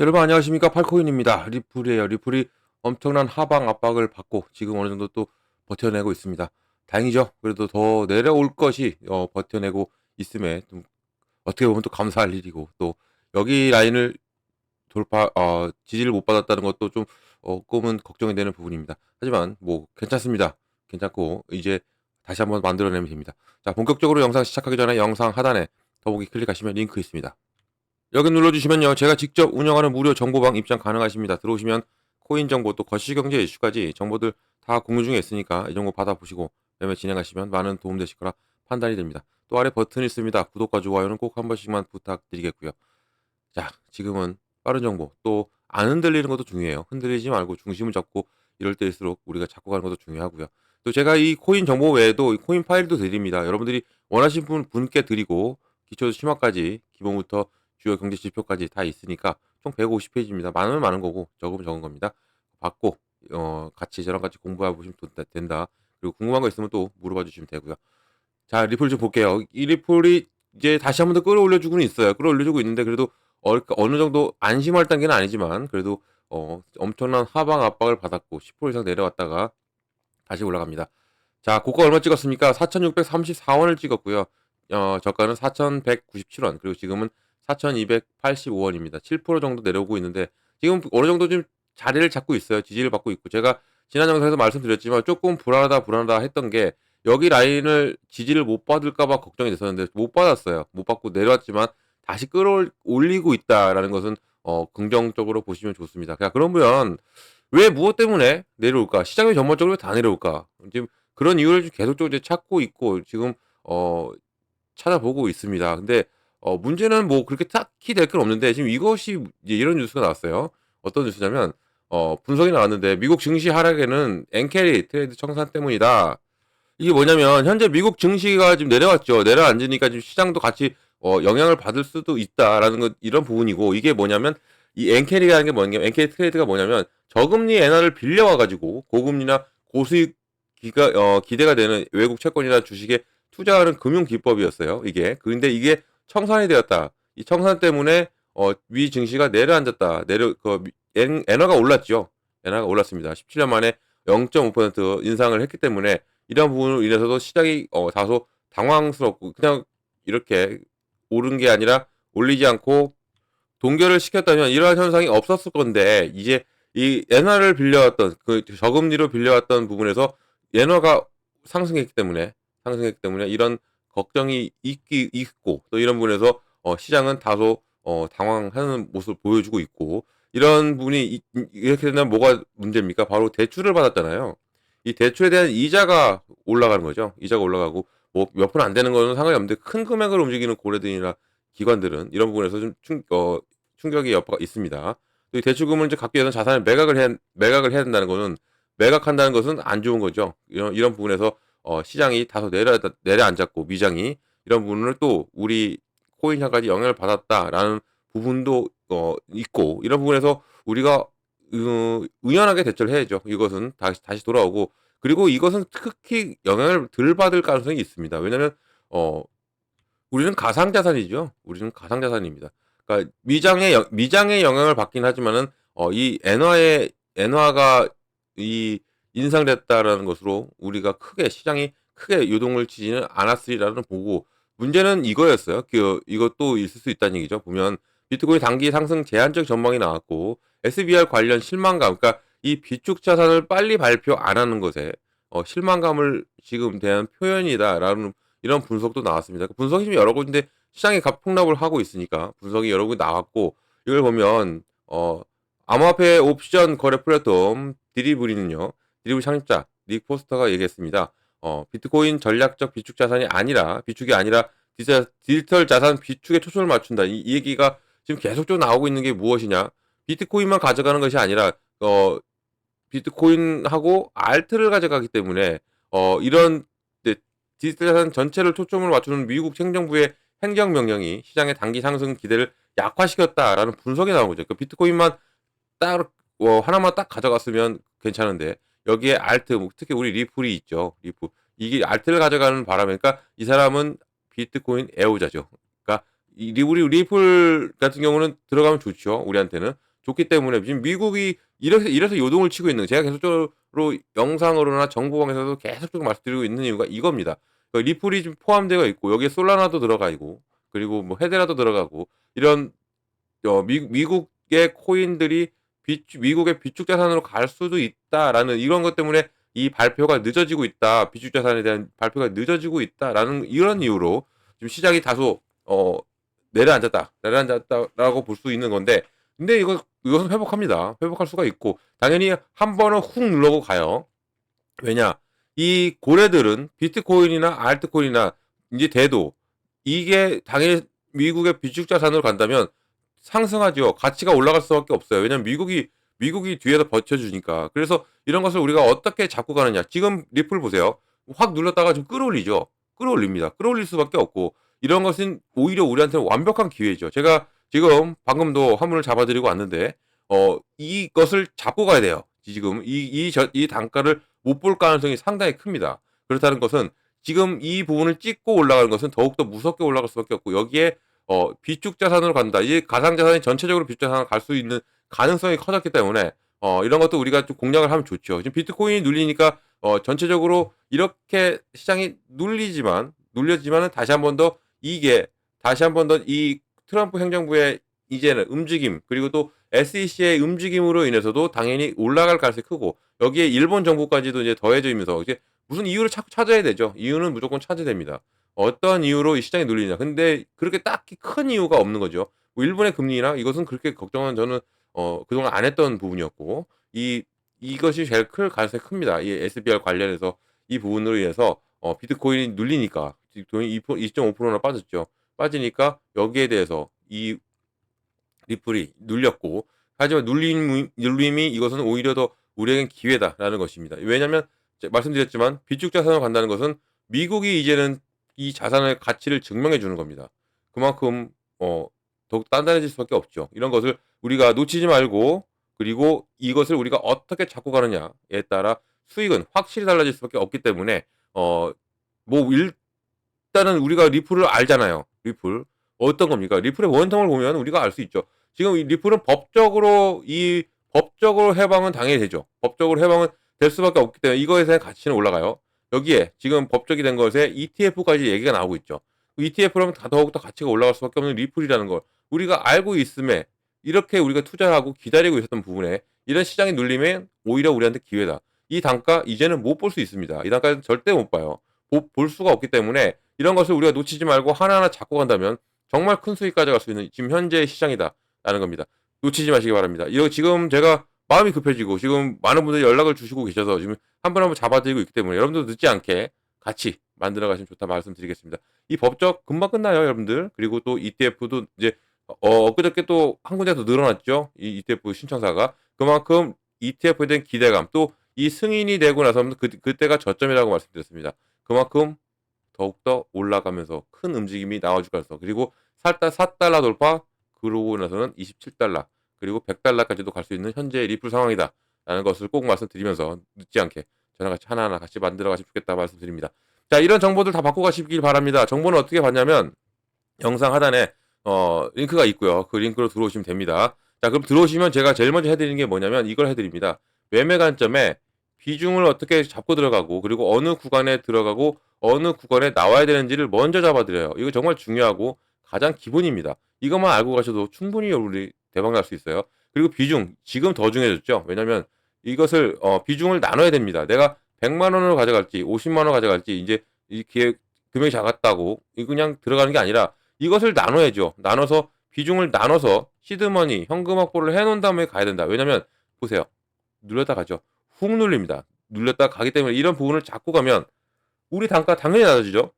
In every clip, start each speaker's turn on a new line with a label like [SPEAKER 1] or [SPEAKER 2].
[SPEAKER 1] 여러분 안녕하십니까 팔코인입니다. 리플이에요. 리플이 엄청난 하방 압박을 받고 지금 어느 정도 또 버텨내고 있습니다. 다행이죠. 그래도 더 내려올 것이 어, 버텨내고 있음에 좀 어떻게 보면 또 감사할 일이고 또 여기 라인을 돌파 어, 지지를 못 받았다는 것도 좀 어, 조금은 걱정이 되는 부분입니다. 하지만 뭐 괜찮습니다. 괜찮고 이제 다시 한번 만들어내면 됩니다. 자 본격적으로 영상 시작하기 전에 영상 하단에 더보기 클릭하시면 링크 있습니다. 여기 눌러주시면요. 제가 직접 운영하는 무료 정보방 입장 가능하십니다. 들어오시면 코인 정보 또 거시경제 이슈까지 정보들 다 공유 중에 있으니까 이 정보 받아보시고 매매 진행하시면 많은 도움 되실 거라 판단이 됩니다. 또 아래 버튼이 있습니다. 구독과 좋아요는 꼭 한 번씩만 부탁드리겠고요. 자, 지금은 빠른 정보 또 안 흔들리는 것도 중요해요. 흔들리지 말고 중심을 잡고 이럴 때일수록 우리가 잡고 가는 것도 중요하고요. 또 제가 이 코인 정보 외에도 이 코인 파일도 드립니다. 여러분들이 원하시는 분, 분께 드리고 기초 심화까지 기본부터 주요 경제 지표까지 다 있으니까 총 150페이지입니다. 많으면 많은 거고 적으면 적은 겁니다. 받고 어, 같이 저랑 같이 공부해 보시면 된다. 그리고 궁금한 거 있으면 또 물어봐 주시면 되고요. 자 리플 좀 볼게요. 이 리플이 이제 다시 한 번 더 끌어올려주고는 있어요. 끌어올려주고 있는데 그래도 어, 어느 정도 안심할 단계는 아니지만 그래도 어, 엄청난 하방 압박을 받았고 10% 이상 내려왔다가 다시 올라갑니다. 자 고가 얼마 찍었습니까? 4,634원을 찍었고요. 어, 저가는 4,197원 그리고 지금은 4,285원입니다. 7% 정도 내려오고 있는데 지금 어느 정도 좀 자리를 잡고 있어요. 지지를 받고 있고 제가 지난 영상에서 말씀드렸지만 조금 불안하다 불안하다 했던 게 여기 라인을 지지를 못 받을까봐 걱정이 됐었는데 못 받았어요. 못 받고 내려왔지만 다시 끌어올리고 있다라는 것은 어, 긍정적으로 보시면 좋습니다. 그냥 그러면 왜 무엇 때문에 내려올까? 시장이 전반적으로 다 내려올까? 지금 그런 이유를 계속적으로 찾고 있고 지금 어, 찾아보고 있습니다. 근데 어, 문제는 뭐 그렇게 딱히 될 건 없는데 지금 이것이 이제 이런 뉴스가 나왔어요. 어떤 뉴스냐면 어, 분석이 나왔는데 미국 증시 하락에는 엔캐리 트레이드 청산 때문이다. 이게 뭐냐면 현재 미국 증시가 지금 내려왔죠. 내려앉으니까 지금 시장도 같이 어, 영향을 받을 수도 있다라는 것 이런 부분이고 이게 뭐냐면 이 엔캐리라는 게 뭐냐면 엔캐리 트레이드가 뭐냐면 저금리 엔화를 빌려와 가지고 고금리나 고수익 기가 어, 기대가 되는 외국 채권이나 주식에 투자하는 금융 기법이었어요. 이게 그런데 이게 청산이 되었다. 이 청산 때문에 어, 위 증시가 내려앉았다. 내려 그 엔, 엔화가 올랐죠. 엔화가 올랐습니다. 17년 만에 0.5% 인상을 했기 때문에 이런 부분으로 인해서도 시장이 어, 다소 당황스럽고 그냥 이렇게 오른 게 아니라 올리지 않고 동결을 시켰다면 이러한 현상이 없었을 건데 이제 이 엔화를 빌려왔던 그 저금리로 빌려왔던 부분에서 엔화가 상승했기 때문에 상승했기 때문에 이런 걱정이 있기 있고 또 이런 부분에서 어, 시장은 다소 어, 당황하는 모습을 보여주고 있고 이런 부분이 이, 이렇게 된다면 뭐가 문제입니까? 바로 대출을 받았잖아요. 이 대출에 대한 이자가 올라가는 거죠. 이자가 올라가고 뭐 몇 푼 안 되는 거는 상관이 없는데 큰 금액을 움직이는 고래들이나 기관들은 이런 부분에서 좀 충, 어, 충격의 여파가 있습니다. 또 이 대출금을 이제 갚기 위해서 자산을 매각을 해 매각을 해야 된다는 거는 매각한다는 것은 안 좋은 거죠. 이런 이런 부분에서 어, 시장이 다소 내려 내려앉았고 미장이 이런 부분을 또 우리 코인향까지 영향을 받았다라는 부분도 어, 있고 이런 부분에서 우리가 어, 의연하게 대처를 해야죠. 이것은 다시 다시 돌아오고 그리고 이것은 특히 영향을 덜 받을 가능성이 있습니다. 왜냐하면 어, 우리는 가상자산이죠. 우리는 가상자산입니다. 그러니까 미장의 미장의 영향을 받긴 하지만은 어, 이 엔화의 엔화가 이 인상됐다라는 것으로 우리가 크게 시장이 크게 요동을 치지는 않았으리라는 보고 문제는 이거였어요. 그 이것도 있을 수 있다는 얘기죠. 보면 비트코인 단기 상승 제한적 전망이 나왔고 SBR 관련 실망감, 그러니까 이 비축 자산을 빨리 발표 안 하는 것에 어, 실망감을 지금 대한 표현이다라는 이런 분석도 나왔습니다. 그 분석이 좀 여러 군데 시장이 갑폭락을 하고 있으니까 분석이 여러 군데 나왔고 이걸 보면 어 암호화폐 옵션 거래 플랫폼 드리블이는요 드리블 창립자 닉 포스터가 얘기했습니다. 어, 비트코인 전략적 비축 자산이 아니라 비축이 아니라 디지털 자산 비축에 초점을 맞춘다. 이, 이 얘기가 지금 계속적으로 나오고 있는 게 무엇이냐? 비트코인만 가져가는 것이 아니라 어, 비트코인하고 알트를 가져가기 때문에 어, 이런 디지털 자산 전체를 초점을 맞추는 미국 행정부의 행정 명령이 시장의 단기 상승 기대를 약화시켰다라는 분석이 나온 거죠. 그 비트코인만 딱 어, 하나만 딱 가져갔으면 괜찮은데 여기에 알트, 뭐 특히 우리 리플이 있죠. 리플. 이게 알트를 가져가는 바람에, 그러니까 이 사람은 비트코인 애호자죠. 그러니까 이 우리 리플 같은 경우는 들어가면 좋죠. 우리한테는. 좋기 때문에 지금 미국이 이래서 이래서 요동을 치고 있는 제가 계속적으로 영상으로나 정보방에서도 계속적으로 말씀드리고 있는 이유가 이겁니다. 그 리플이 좀 포함되어 있고 여기에 솔라나도 들어가 있고 그리고 뭐 헤데라도 들어가고 이런 어, 미, 미국의 코인들이 미국의 비축 자산으로 갈 수도 있다라는 이런 것 때문에 이 발표가 늦어지고 있다. 비축 자산에 대한 발표가 늦어지고 있다라는 이런 이유로 지금 시장이 다소 어 내려앉았다. 내려앉았다라고 볼 수 있는 건데 근데 이거 이것은 회복합니다. 회복할 수가 있고 당연히 한 번은 훅 눌러고 가요. 왜냐? 이 고래들은 비트코인이나 알트코인이나 이제 대도 이게 당연히 미국의 비축 자산으로 간다면 상승하죠. 가치가 올라갈 수밖에 없어요. 왜냐면 미국이 미국이 뒤에서 버텨주니까. 그래서 이런 것을 우리가 어떻게 잡고 가느냐. 지금 리플 보세요. 확 눌렀다가 좀 끌어올리죠. 끌어올립니다. 끌어올릴 수밖에 없고 이런 것은 오히려 우리한테는 완벽한 기회죠. 제가 지금 방금도 화물을 잡아드리고 왔는데 어 이것을 잡고 가야 돼요. 지금 이이이 이 단가를 못 볼 가능성이 상당히 큽니다. 그렇다는 것은 지금 이 부분을 찍고 올라가는 것은 더욱더 무섭게 올라갈 수밖에 없고 여기에 어 비축 자산으로 간다. 이 가상 자산이 전체적으로 비축 자산을 갈수 있는 가능성이 커졌기 때문에 어 이런 것도 우리가 좀 공략을 하면 좋죠. 지금 비트코인이 눌리니까 어 전체적으로 이렇게 시장이 눌리지만 눌려지만은 다시 한 번 더 이게 다시 한 번 더 이 트럼프 행정부의 이제는 움직임 그리고 또 SEC의 움직임으로 인해서도 당연히 올라갈 가능성이 크고 여기에 일본 정부까지도 이제 더해지면서 이제 무슨 이유를 자꾸 찾아야 되죠. 이유는 무조건 찾아야 됩니다. 어떤 이유로 이 시장이 눌리냐. 근데 그렇게 딱히 큰 이유가 없는 거죠. 뭐 일본의 금리나 이것은 그렇게 걱정은 저는 어 그동안 안 했던 부분이었고 이 이것이 제일 클 가능성이 큽니다. 이 SBR 관련해서 이 부분으로 인해서 어 비트코인이 눌리니까 돈이 2.5%나 빠졌죠. 빠지니까 여기에 대해서 이 리플이 눌렸고 하지만 눌림, 눌림이 이것은 오히려 더 우리에겐 기회다라는 것입니다. 왜냐하면 말씀드렸지만 비축 자산으로 간다는 것은 미국이 이제는 이 자산의 가치를 증명해 주는 겁니다. 그만큼 어 더욱 단단해질 수밖에 없죠. 이런 것을 우리가 놓치지 말고 그리고 이것을 우리가 어떻게 잡고 가느냐에 따라 수익은 확실히 달라질 수밖에 없기 때문에 어 뭐 일단은 우리가 리플을 알잖아요. 리플 어떤 겁니까? 리플의 원통을 보면 우리가 알 수 있죠. 지금 이 리플은 법적으로 이 법적으로 해방은 당연히 되죠. 법적으로 해방은 될 수밖에 없기 때문에 이거에 대한 가치는 올라가요. 여기에 지금 법적이 된 것에 ETF까지 얘기가 나오고 있죠. ETF라면 더욱더 가치가 올라갈 수밖에 없는 리플이라는 걸 우리가 알고 있음에 이렇게 우리가 투자하고 기다리고 있었던 부분에 이런 시장이 눌리면 오히려 우리한테 기회다. 이 단가 이제는 못 볼 수 있습니다. 이 단가는 절대 못 봐요. 볼 수가 없기 때문에 이런 것을 우리가 놓치지 말고 하나하나 잡고 간다면 정말 큰 수익 가져갈 수 있는 지금 현재의 시장이다라는 겁니다. 놓치지 마시기 바랍니다. 이거 지금 제가 마음이 급해지고 지금 많은 분들이 연락을 주시고 계셔서 지금 한번한번 잡아드리고 있기 때문에 여러분도 늦지 않게 같이 만들어 가시면 좋다 말씀드리겠습니다. 이 법적 금방 끝나요, 여러분들. 그리고 또 ETF도 이제 어, 엊그저께 또 한 군데 더 늘어났죠. 이 ETF 신청사가. 그만큼 ETF에 대한 기대감, 또 이 승인이 되고 나서 그, 그때가 저점이라고 말씀드렸습니다. 그만큼 더욱더 올라가면서 큰 움직임이 나와줄 가능성. 그리고 살다 4달러 돌파, 그러고 나서는 27달러, 그리고 100달러까지도 갈 수 있는 현재 리플 상황이다. 라는 것을 꼭 말씀드리면서 늦지 않게 저랑 같이 하나하나 같이 만들어 가시면 좋겠다 말씀드립니다. 자, 이런 정보들 다 받고 가시길 바랍니다. 정보는 어떻게 받냐면 영상 하단에 어, 링크가 있고요. 그 링크로 들어오시면 됩니다. 자, 그럼 들어오시면 제가 제일 먼저 해드리는 게 뭐냐면 이걸 해드립니다. 매매 관점에 비중을 어떻게 잡고 들어가고 그리고 어느 구간에 들어가고 어느 구간에 나와야 되는지를 먼저 잡아드려요. 이거 정말 중요하고 가장 기본입니다. 이것만 알고 가셔도 충분히 우리 대박 날 수 있어요. 그리고 비중 지금 더 중요해졌죠. 왜냐면 이것을 어, 비중을 나눠야 됩니다. 내가 100만 원으로 가져갈지 50만 원 가져갈지 이제 이 기획 금액이 작았다고 그냥 들어가는 게 아니라 이것을 나눠야죠. 나눠서 비중을 나눠서 시드머니 현금 확보를 해놓은 다음에 가야 된다. 왜냐면 보세요. 눌렀다 가죠. 훅 눌립니다. 눌렸다 가기 때문에 이런 부분을 잡고 가면 우리 단가 당연히 낮아지죠.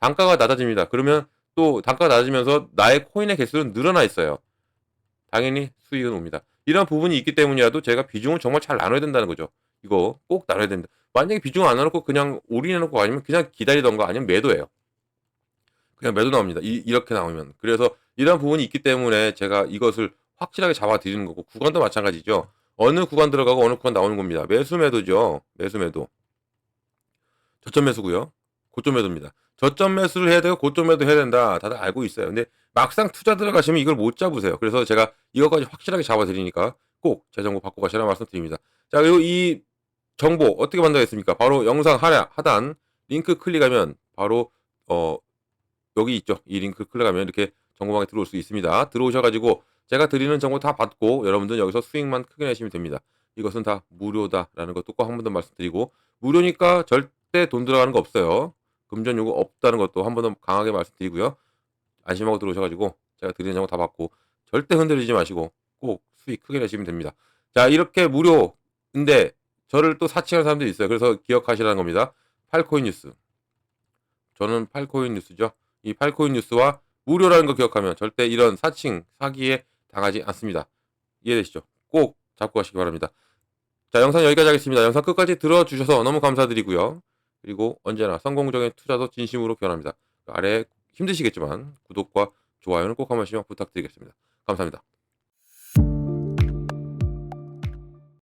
[SPEAKER 1] 단가가 낮아집니다. 그러면 또 단가가 낮아지면서 나의 코인의 개수는 늘어나 있어요. 당연히 수익은 옵니다. 이런 부분이 있기 때문이라도 제가 비중을 정말 잘 나눠야 된다는 거죠. 이거 꼭 나눠야 됩니다. 만약에 비중을 안 나놓고 그냥 올인해놓고 아니면 그냥 기다리던가 아니면 매도예요. 그냥 매도 나옵니다. 이, 이렇게 나오면. 그래서 이런 부분이 있기 때문에 제가 이것을 확실하게 잡아드리는 거고 구간도 마찬가지죠. 어느 구간 들어가고 어느 구간 나오는 겁니다. 매수 매도죠. 매수 매도. 저점 매수고요. 고점 매도입니다. 저점 매수를 해야 되고 고점 매도 해야 된다. 다들 알고 있어요. 근데 막상 투자 들어가시면 이걸 못 잡으세요. 그래서 제가 이거까지 확실하게 잡아드리니까 꼭 제 정보 받고 가시라 말씀드립니다. 자, 그리고 이 정보 어떻게 만들겠습니까? 바로 영상 하라, 하단 링크 클릭하면 바로 어 여기 있죠. 이 링크 클릭하면 이렇게 정보방에 들어올 수 있습니다. 들어오셔가지고 제가 드리는 정보 다 받고 여러분들은 여기서 수익만 크게 내시면 됩니다. 이것은 다 무료다라는 것도 꼭 한 번 더 말씀드리고 무료니까 절대 돈 들어가는 거 없어요. 금전 요구 없다는 것도 한 번 더 강하게 말씀드리고요. 안심하고 들어오셔가지고 제가 드리는 정보 다 받고 절대 흔들리지 마시고 꼭 수익 크게 내시면 됩니다. 자 이렇게 무료인데 저를 또 사칭하는 사람들이 있어요. 그래서 기억하시라는 겁니다. 팔코인 뉴스. 저는 팔코인 뉴스죠. 이 팔코인 뉴스와 무료라는 거 기억하면 절대 이런 사칭, 사기에 당하지 않습니다. 이해되시죠? 꼭 잡고 가시기 바랍니다. 자, 영상 여기까지 하겠습니다. 영상 끝까지 들어주셔서 너무 감사드리고요. 그리고 언제나 성공적인 투자도 진심으로 기원합니다. 아래 힘드시겠지만 구독과 좋아요는 꼭 한 번씩만 부탁드리겠습니다. 감사합니다.